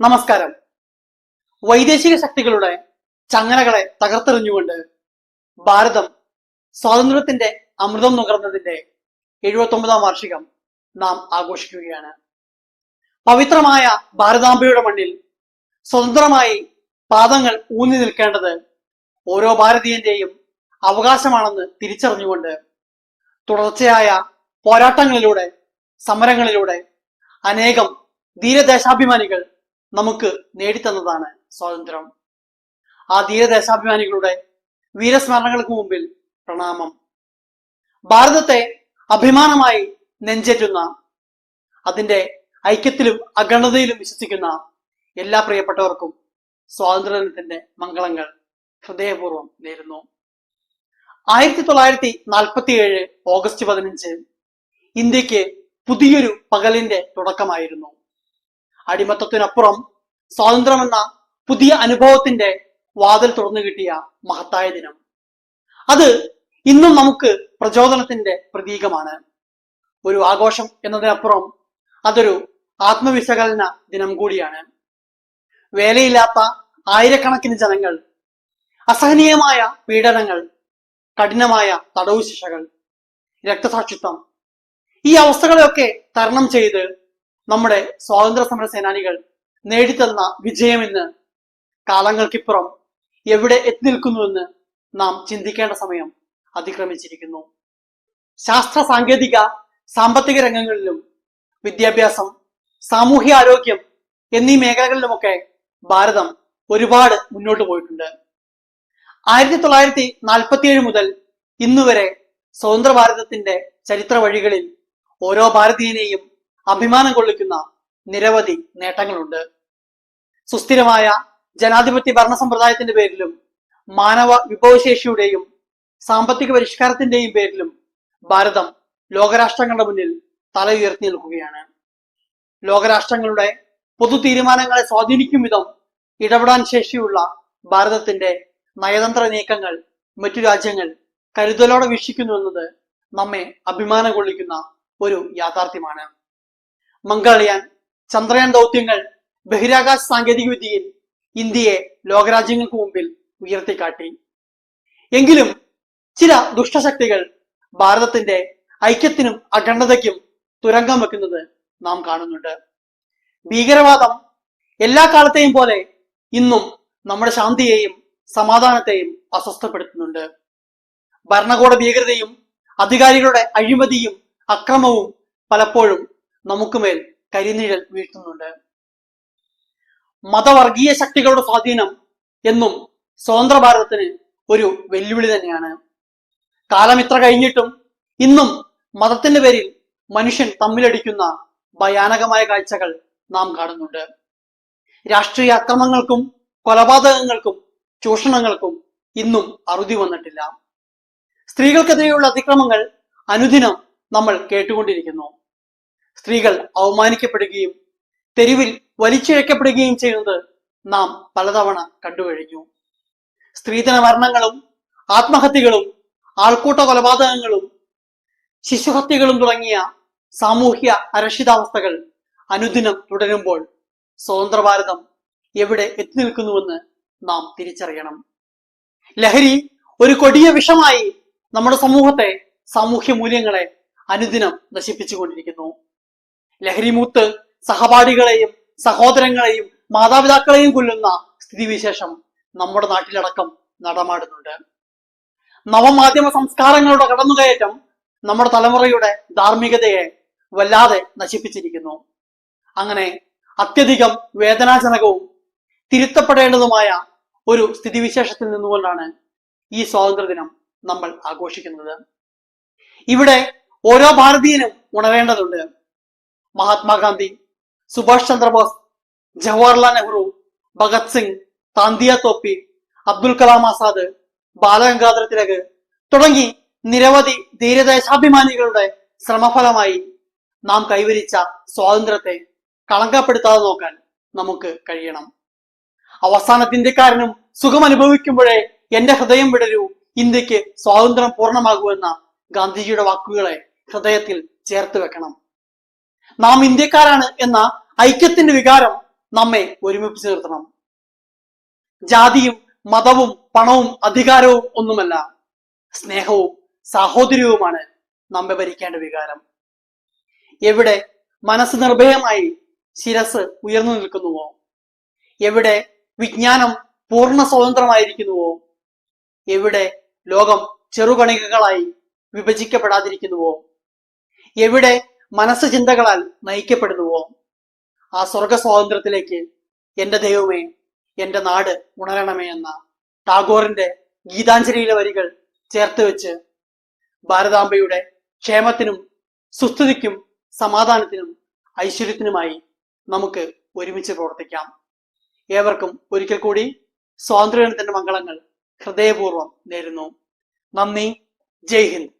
നമസ്കാരം. വൈദേശിക ശക്തികളുടെ ചങ്ങലകളെ തകർത്തെറിഞ്ഞുകൊണ്ട് ഭാരതം സ്വാതന്ത്ര്യത്തിന്റെ അമൃതം നുകർന്നതിന്റെ എഴുപത്തി ഒമ്പതാം വാർഷികം നാം ആഘോഷിക്കുകയാണ്. പവിത്രമായ ഭാരതാംബയുടെ മണ്ണിൽ സ്വതന്ത്രമായി പാദങ്ങൾ ഊന്നി നിൽക്കേണ്ടത് ഓരോ ഭാരതീയന്റെയും അവകാശമാണെന്ന് തിരിച്ചറിഞ്ഞുകൊണ്ട് തുടർച്ചയായ പോരാട്ടങ്ങളിലൂടെ സമരങ്ങളിലൂടെ അനേകം ധീരദേശാഭിമാനികൾ നമുക്ക് നേടിത്തന്നതാണ് സ്വാതന്ത്ര്യം. ആ ധീരദേശാഭിമാനികളുടെ വീരസ്മരണകൾക്ക് മുമ്പിൽ പ്രണാമം. ഭാരതത്തെ അഭിമാനമായി നെഞ്ചേറ്റുന്ന അതിന്റെ ഐക്യത്തിലും അഖണ്ഡതയിലും വിശ്വസിക്കുന്ന എല്ലാ പ്രിയപ്പെട്ടവർക്കും സ്വാതന്ത്ര്യദിനത്തിന്റെ മംഗളങ്ങൾ ഹൃദയപൂർവം നേരുന്നു. ആയിരത്തി തൊള്ളായിരത്തി നാൽപ്പത്തി ഏഴ് ഓഗസ്റ്റ് പതിനഞ്ച് ഇന്ത്യയ്ക്ക് പുതിയൊരു പകലിന്റെ തുടക്കമായിരുന്നു. അടിമത്തത്തിനപ്പുറം സ്വാതന്ത്ര്യമെന്ന പുതിയ അനുഭവത്തിന്റെ വാതിൽ തുറന്നു കിട്ടിയ മഹത്തായ ദിനം. അത് ഇന്നും നമുക്ക് പ്രചോദനത്തിന്റെ പ്രതീകമാണ്. ഒരു ആഘോഷം എന്നതിനപ്പുറം അതൊരു ആത്മവിശകലന ദിനം കൂടിയാണ്. വേലയില്ലാത്ത ആയിരക്കണക്കിന് ജനങ്ങൾ അസഹനീയമായ പീഡനങ്ങൾ കഠിനമായ തടവു ശിക്ഷകൾ രക്തസാക്ഷിത്വം ഈ അവസ്ഥകളെയൊക്കെ തരണം ചെയ്ത് നമ്മുടെ സ്വാതന്ത്ര്യ സമര സേനാനികൾ നേടിത്തന്ന വിജയമെന്ന് കാലങ്ങൾക്കിപ്പുറം എവിടെ എത്തി നിൽക്കുന്നുവെന്ന് നാം ചിന്തിക്കേണ്ട സമയം അതിക്രമിച്ചിരിക്കുന്നു. ശാസ്ത്ര സാങ്കേതിക സാമ്പത്തിക രംഗങ്ങളിലും വിദ്യാഭ്യാസം സാമൂഹ്യ ആരോഗ്യം എന്നീ മേഖലകളിലുമൊക്കെ ഭാരതം ഒരുപാട് മുന്നോട്ട് പോയിട്ടുണ്ട്. ആയിരത്തി തൊള്ളായിരത്തി നാൽപ്പത്തിയേഴ് മുതൽ ഇന്നുവരെ സ്വതന്ത്ര ഭാരതത്തിന്റെ ചരിത്ര വഴികളിൽ ഓരോ ഭാരതീയനെയും അഭിമാനം കൊള്ളിക്കുന്ന നിരവധി നേട്ടങ്ങളുണ്ട്. സുസ്ഥിരമായ ജനാധിപത്യ ഭരണ സമ്പ്രദായത്തിന്റെ പേരിലും മാനവ വിഭവശേഷിയുടെയും സാമ്പത്തിക പരിഷ്കാരത്തിന്റെയും പേരിലും ഭാരതം ലോകരാഷ്ട്രങ്ങളുടെ മുന്നിൽ തല ഉയർത്തി നിൽക്കുകയാണ്. ലോകരാഷ്ട്രങ്ങളുടെ പൊതു തീരുമാനങ്ങളെ സ്വാധീനിക്കും വിധം ഇടപെടാൻ ശേഷിയുള്ള ഭാരതത്തിന്റെ നയതന്ത്ര നീക്കങ്ങൾ മറ്റു രാജ്യങ്ങൾ കരുതലോടെ വീക്ഷിക്കുന്നു എന്നത് നമ്മെ അഭിമാനം കൊള്ളിക്കുന്ന ഒരു യാഥാർത്ഥ്യമാണ്. മംഗൾയാൻ ചന്ദ്രയാൻ ദൗത്യങ്ങൾ ബഹിരാകാശ സാങ്കേതികവിദ്യയിൽ ഇന്ത്യയെ ലോകരാജ്യങ്ങൾക്ക് മുമ്പിൽ ഉയർത്തിക്കാട്ടി. എങ്കിലും ചില ദുഷ്ടശക്തികൾ ഭാരതത്തിന്റെ ഐക്യത്തിനും അഖണ്ഡതയ്ക്കും തുരങ്കം വെക്കുന്നത് നാം കാണുന്നുണ്ട്. ഭീകരവാദം എല്ലാ കാലത്തെയും പോലെ ഇന്നും നമ്മുടെ ശാന്തിയെയും സമാധാനത്തെയും അസ്വസ്ഥപ്പെടുത്തുന്നുണ്ട്. ഭരണകൂട ഭീകരതയും അധികാരികളുടെ അഴിമതിയും അക്രമവും പലപ്പോഴും നമുക്കുമേൽ കരിനിഴൽ വീഴ്ത്തുന്നുണ്ട്. മതവർഗീയ ശക്തികളുടെ സ്വാധീനം എന്നും സ്വതന്ത്ര ഭാരതത്തിന് ഒരു വെല്ലുവിളി തന്നെയാണ്. കാലം ഇത്ര കഴിഞ്ഞിട്ടും ഇന്നും മതത്തിന്റെ പേരിൽ മനുഷ്യൻ തമ്മിലടിക്കുന്ന ഭയാനകമായ കാഴ്ചകൾ നാം കാണുന്നുണ്ട്. രാഷ്ട്രീയ അക്രമങ്ങൾക്കും കൊലപാതകങ്ങൾക്കും ചൂഷണങ്ങൾക്കും ഇന്നും അറുതി വന്നിട്ടില്ല. സ്ത്രീകൾക്കെതിരെയുള്ള അതിക്രമങ്ങൾ അനുദിനം നമ്മൾ കേട്ടുകൊണ്ടിരിക്കുന്നു. സ്ത്രീകൾ അവമാനിക്കപ്പെടുകയും തെരുവിൽ വലിച്ചിഴക്കപ്പെടുകയും ചെയ്യുന്നത് നാം പലതവണ കണ്ടുകഴിഞ്ഞു സ്ത്രീധന മരണങ്ങളും ആത്മഹത്യകളും ആൾക്കൂട്ട കൊലപാതകങ്ങളും ശിശുഹത്യകളും തുടങ്ങിയ സാമൂഹ്യ അരക്ഷിതാവസ്ഥകൾ അനുദിനം തുടരുമ്പോൾ സ്വതന്ത്ര ഭാരതം എവിടെ എത്തി നിൽക്കുന്നുവെന്ന് നാം തിരിച്ചറിയണം. ലഹരി ഒരു കൊടിയ വിഷമായി നമ്മുടെ സമൂഹത്തെ സാമൂഹ്യ മൂല്യങ്ങളെ അനുദിനം നശിപ്പിച്ചുകൊണ്ടിരിക്കുന്നു. ലഹരിമൂത്ത് സഹപാഠികളെയും സഹോദരങ്ങളെയും മാതാപിതാക്കളെയും കൊല്ലുന്ന സ്ഥിതിവിശേഷം നമ്മുടെ നാട്ടിലടക്കം നടമാടുന്നുണ്ട്. നവമാധ്യമ സംസ്കാരങ്ങളുടെ കടന്നുകയറ്റം നമ്മുടെ തലമുറയുടെ ധാർമ്മികതയെ വല്ലാതെ നശിപ്പിച്ചിരിക്കുന്നു. അങ്ങനെ അത്യധികം വേദനാജനകവും തിരുത്തപ്പെടേണ്ടതുമായ ഒരു സ്ഥിതിവിശേഷത്തിൽ നിന്നുകൊണ്ടാണ് ഈ സ്വാതന്ത്ര്യദിനം നമ്മൾ ആഘോഷിക്കുന്നത്. ഇവിടെ ഓരോ ഭാരതീയനും ഉണരേണ്ടതുണ്ട്. മഹാത്മാഗാന്ധി സുഭാഷ് ചന്ദ്രബോസ് ജവഹർലാൽ നെഹ്റു ഭഗത് സിംഗ് താന്തിയ തോപ്പി അബ്ദുൽ കലാം ആസാദ് ബാലഗംഗാധര തിലക് തുടങ്ങി നിരവധി ധീരദേശാഭിമാനികളുടെ ശ്രമഫലമായി നാം കൈവരിച്ച സ്വാതന്ത്ര്യത്തെ കളങ്കപ്പെടുത്താതെ നോക്കാൻ നമുക്ക് കഴിയണം. അവസാനത്തിന്റെ ഇന്ത്യക്കാരനും സുഖം അനുഭവിക്കുമ്പോഴേ എന്റെ ഹൃദയം വിടരൂ ഇന്ത്യയ്ക്ക് സ്വാതന്ത്ര്യം പൂർണമാകൂ എന്ന ഗാന്ധിജിയുടെ വാക്കുകളെ ഹൃദയത്തിൽ ചേർത്ത് വെക്കണം. നാം ഇന്ത്യക്കാരാണ് എന്ന ഐക്യത്തിന്റെ വികാരം നമ്മെ ഒരുമിപ്പിച്ചു നിർത്തണം. ജാതിയും മതവും പണവും അധികാരവും ഒന്നുമല്ല സ്നേഹവും സാഹോദര്യവുമാണ് നമ്മെ ഭരിക്കേണ്ട വികാരം. എവിടെ മനസ്സ് നിർഭയമായി ശിരസ് ഉയർന്നു നിൽക്കുന്നുവോ? എവിടെ വിജ്ഞാനം പൂർണ സ്വതന്ത്രമായിരിക്കുന്നുവോ? എവിടെ ലോകം ചെറുകണികകളായി വിഭജിക്കപ്പെടാതിരിക്കുന്നുവോ? എവിടെ മനസ്സ് ചിന്തകളാൽ നയിക്കപ്പെടുന്നുവോ? ആ സ്വർഗ സ്വാതന്ത്ര്യത്തിലേക്ക് എന്റെ ദൈവമേ എന്റെ നാട് ഉണരണമേ എന്ന ടാഗോറിന്റെ ഗീതാഞ്ജലിയിലെ വരികൾ ചേർത്ത് വെച്ച് ഭാരതാംബയുടെ ക്ഷേമത്തിനും സുസ്ഥിതിക്കും സമാധാനത്തിനും ഐശ്വര്യത്തിനുമായി നമുക്ക് ഒരുമിച്ച് പ്രവർത്തിക്കാം. ഏവർക്കും ഒരിക്കൽ കൂടി സ്വാതന്ത്ര്യദിനത്തിന്റെ മംഗളങ്ങൾ ഹൃദയപൂർവം നേരുന്നു. നന്ദി. ജയ് ഹിന്ദ്.